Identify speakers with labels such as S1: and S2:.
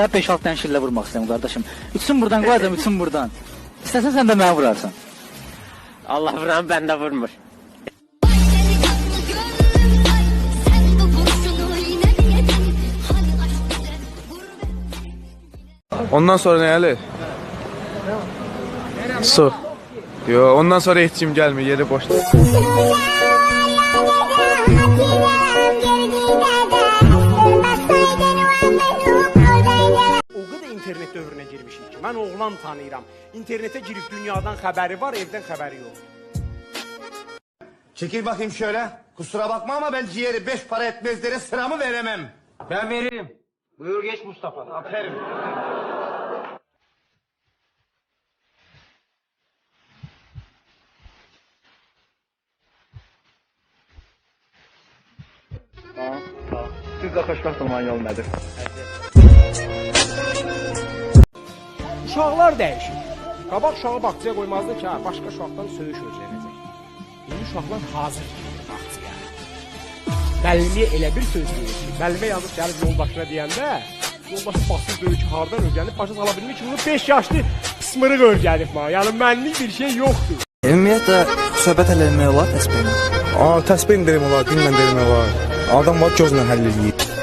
S1: Ya 5-6 dənə şillə vurmaq istəyirəm qardaşım. Üçün buradan qoyacam, üçün buradan. İstəsən sən də mənə vurarsan.
S2: Allah vuran bende vurmur.
S3: Ondan sonra ne Ali? Su. Yo ondan sonra kim gəlmir, yeri boşdur.
S4: Mən oğlan tanıyıram. İnternetə girib dünyadan xəbəri var, evdən xəbəri yox.
S5: Çekil bakayım şöyle. Kusura bakma ama ben ciğeri beş para etmezlere sıramı veremem.
S4: Ben veririm. Buyur geç Mustafa. Aferin.
S6: Siz də xoşbəxt olmanın yolu nədir?
S4: Uşaqlar dəyişir. Qabaq uşağı bağçaya qoymazdı ki, ha, başqa uşaqdan söyüş öyrənəcək. İndi uşaqlar hazır gedir bağçaya. Müəllimə elə bir söz deyir ki, müəllimə yazıb gəlib yoldaşına deyəndə, yoldaşı deyir ki, hardan öyrənib, başa sala bilmir ki, bunu 5 yaşlı pısmırıq öyrənib ma. Yəni mənlik bir şey yoxdur.
S7: Ümumiyyətlə söhbət eləmək olar təsbihlə.
S3: Aa təsbih derim olar, dinlə derim olar. Adam var gözlə həll eləyir.